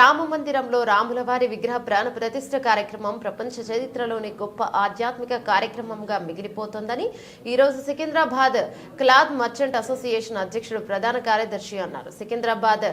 రామ మందిరంలో రాముల వారి విగ్రహ ప్రాణ ప్రతిష్ఠ కార్యక్రమం ప్రపంచ చరిత్రలోని గొప్ప ఆధ్యాత్మిక కార్యక్రమంగా మిగిలిపోతోందని ఈ రోజు సికింద్రాబాద్ క్లాత్ మర్చెంట్ అసోసియేషన్ అధ్యక్షుడు ప్రధాన కార్యదర్శి అన్నారు. Secunderabad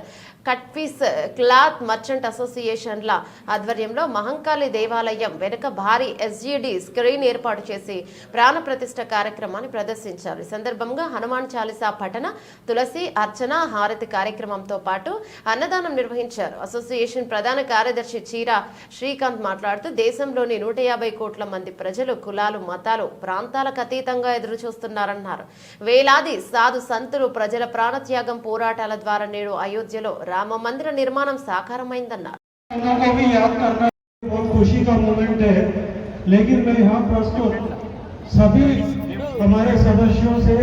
cut piece cloth merchant అసోసియేషన్ల ఆధ్వర్యంలో మహంకాళి దేవాలయం వెనుక భారీ ఎస్జీడి స్క్రీన్ ఏర్పాటు చేసి ప్రాణ ప్రతిష్ఠ కార్యక్రమాన్ని ప్రదర్శించారు. ఈ సందర్భంగా హనుమాన్ చాలీసా పఠన తులసి అర్చన హారతి కార్యక్రమంతో పాటు అన్నదానం నిర్వహించారు. అసోసియేషన్ ప్రధాన కార్యదర్శి చీర శ్రీకాంత్ మాట్లాడుతూ దేశంలోని నూట యాభై కోట్ల మంది ప్రజలు కులాలు మతాలు ప్రాంతాలకు అతీతంగా ఎదురు చూస్తున్నారన్నారు వేలాది సాధు సంతులు ప్రజల ప్రాణత్యాగం పోరాటాల ద్వారా నేడు అయోధ్యలో రామ మందిర నిర్మాణం సాకారమైందన్నారు उन्हों को भी याद करना बहुत खुशी का मोमेंट है लेकिन मैं यहाँ प्रस्तुत सभी हमारे सदस्यों से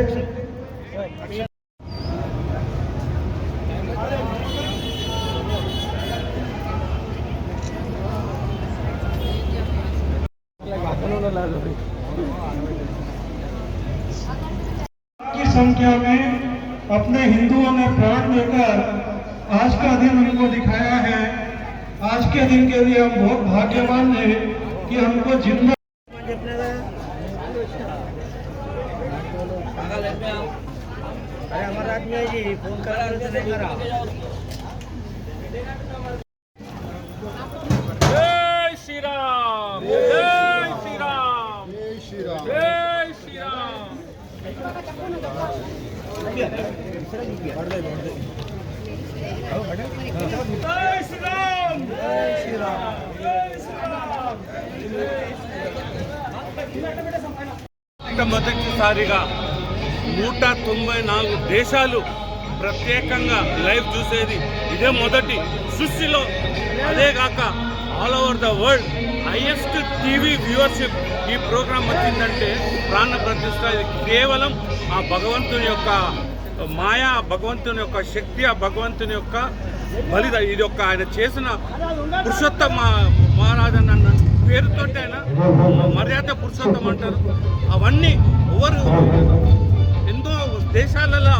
की संख्या में अपने हिंदुओं ने प्राण देकर आज का दिन हमको दिखाया है। आज के दिन के लिए हम बहुत भाग्यवान हैं कि हमको ज़िंदा अरे हमारा आदमी जी, फ़ोन करा। మొట్టమొదటిసారిగా నూట తొంభై నాలుగు దేశాలు ప్రత్యేకంగా లైవ్ చూసేది ఇదే మొదటి సృష్టిలో. అదే కాక all over the world highest TV viewership ఈ ప్రోగ్రాం వచ్చిందంటే ప్రాణ ప్రతిష్ట. కేవలం ఆ భగవంతుని యొక్క మాయా భగవంతుని యొక్క శక్తి ఆ భగవంతుని యొక్క బలిద. ఇది యొక్క ఆయన చేసిన పురుషోత్తమ మహారాజన్ అన్న పేరుతో ఆయన మర్యాద పురుషోత్తం అంటారు. అవన్నీ ఎవరు ఎన్నో దేశాలలో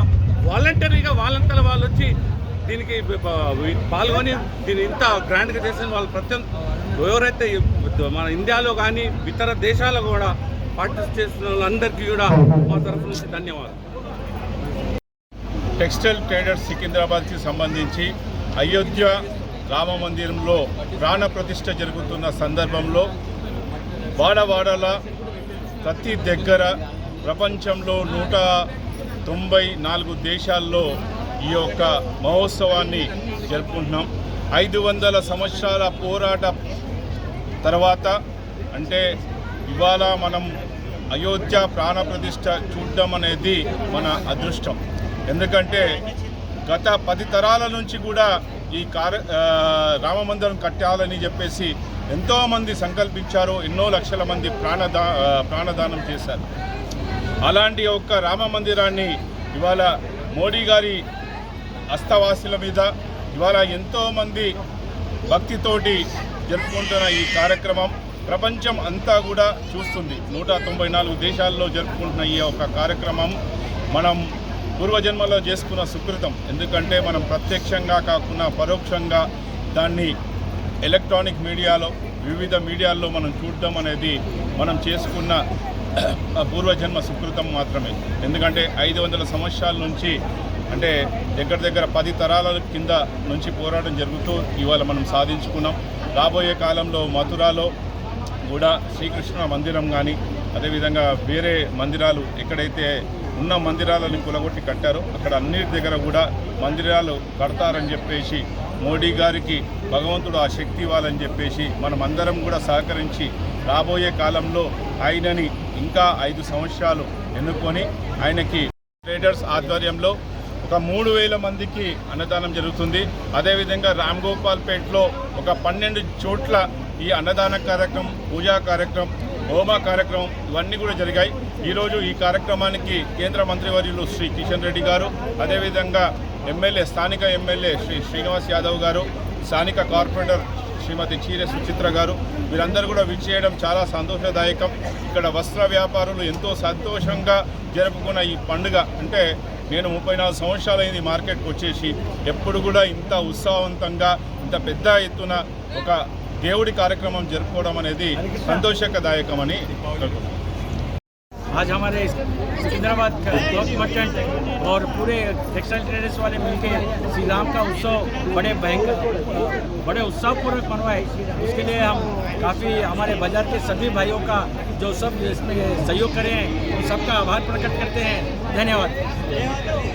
వాలంటరీగా వాళ్ళంతల వాళ్ళు వచ్చి దీనికి పాల్గొని దీన్ని ఇంత గ్రాండ్గా చేసిన వాళ్ళు ప్రత్యేక ఎవరైతే మన ఇండియాలో కానీ ఇతర దేశాల్లో కూడా పార్టిసిపేట్ చేస్తున్న వాళ్ళందరికీ కూడా మా తరఫు నుంచి ధన్యవాదాలు. టెక్స్టైల్ ట్రేడర్స్ సికింద్రాబాద్కి సంబంధించి అయోధ్య రామ మందిరంలో ప్రాణ ప్రతిష్ఠ జరుగుతున్న సందర్భంలో వాడవాడల ప్రతి దగ్గర ప్రపంచంలో నూట తొంభై నాలుగు దేశాల్లో ఈ యొక్క మహోత్సవాన్ని జరుపుకుంటున్నాం. ఐదు వందల సంవత్సరాల పోరాట తర్వాత అంటే ఇవాళ మనం అయోధ్య ప్రాణ ప్రతిష్ట చూడడం అనేది మన అదృష్టం. ఎందుకంటే గత పది తరాల నుంచి కూడా ఈ కార రామ మందిరం కట్టాలని చెప్పేసి ఎంతోమంది సంకల్పించారు ఎన్నో లక్షల మంది ప్రాణదా ప్రాణదానం చేశారు. అలాంటి ఒక్క రామ మందిరాన్ని ఇవాళ మోడీ గారి అస్తవాసుల మీద ఇవాళ ఎంతోమంది భక్తితోటి జరుపుకుంటున్న ఈ కార్యక్రమం ప్రపంచం అంతా కూడా చూస్తుంది. నూట తొంభై నాలుగు దేశాల్లో జరుపుకుంటున్న ఈ యొక్క కార్యక్రమం మనం పూర్వజన్మలో చేసుకున్న సుకృతం. ఎందుకంటే మనం ప్రత్యక్షంగా కాకుండా పరోక్షంగా దాన్ని ఎలక్ట్రానిక్ మీడియాలో వివిధ మీడియాల్లో మనం చూడడం అనేది మనం చేసుకున్న పూర్వజన్మ సుకృతం మాత్రమే. ఎందుకంటే ఐదు వందల సంవత్సరాల నుంచి అంటే దగ్గర దగ్గర పది తరాల కింద నుంచి పోరాటం జరుగుతూ ఇవాళ మనం సాధించుకున్నాం. రాబోయే కాలంలో మథురాలో కూడా శ్రీకృష్ణ మందిరం కానీ అదేవిధంగా వేరే మందిరాలు ఎక్కడైతే ఉన్న మందిరాలను కులగొట్టి కట్టారో అక్కడ అన్నిటి దగ్గర కూడా మందిరాలు కడతారని చెప్పేసి మోడీ గారికి భగవంతుడు ఆ శక్తి ఇవ్వాలని చెప్పేసి మనం అందరం కూడా సహకరించి రాబోయే కాలంలో ఆయనని ఇంకా ఐదు సంవత్సరాలు ఎన్నుకొని ఆయనకి ట్రేడర్స్ ఆధ్వర్యంలో ఒక మూడు వేల మందికి అన్నదానం జరుగుతుంది. అదేవిధంగా రామ్ గోపాల్పేట్లో ఒక పన్నెండు చోట్ల ఈ అన్నదాన కార్యక్రమం పూజా కార్యక్రమం హోమ కార్యక్రమం ఇవన్నీ కూడా జరిగాయి. ఈరోజు ఈ కార్యక్రమానికి కేంద్ర మంత్రివర్యులు శ్రీ కిషన్ రెడ్డి గారు అదేవిధంగా ఎమ్మెల్యే స్థానిక ఎమ్మెల్యే శ్రీ శ్రీనివాస్ యాదవ్ గారు స్థానిక కార్పొరేటర్ శ్రీమతి చీరె సుచిత్ర గారు వీరందరూ కూడా విచ్చేయడం చాలా సంతోషదాయకం. ఇక్కడ వస్త్ర వ్యాపారులు ఎంతో సంతోషంగా జరుపుకున్న ఈ పండుగ అంటే నేను ముప్పై నాలుగు సంవత్సరాలైంది మార్కెట్కి వచ్చేసి ఎప్పుడు కూడా ఇంత ఉత్సాహవంతంగా ఇంత పెద్ద ఎత్తున ఒక దేవుడి కార్యక్రమం జరుపుకోవడం అనేది సంతోషకదాయకమని కోరుకుంటున్నాను. आज हमारे सिकंदराबाद क्लॉथ मर्चेंट और पूरे टेक्सटाइल ट्रेडर्स वाले मिलकर श्री राम का उत्सव बड़े भयंकर, बड़े उत्साहपूर्वक मनवाए। उसके लिए हम काफ़ी हमारे बाज़ार के सभी भाइयों का जो सब इसमें सहयोग करें हैं उन सबका आभार प्रकट करते हैं। धन्यवाद।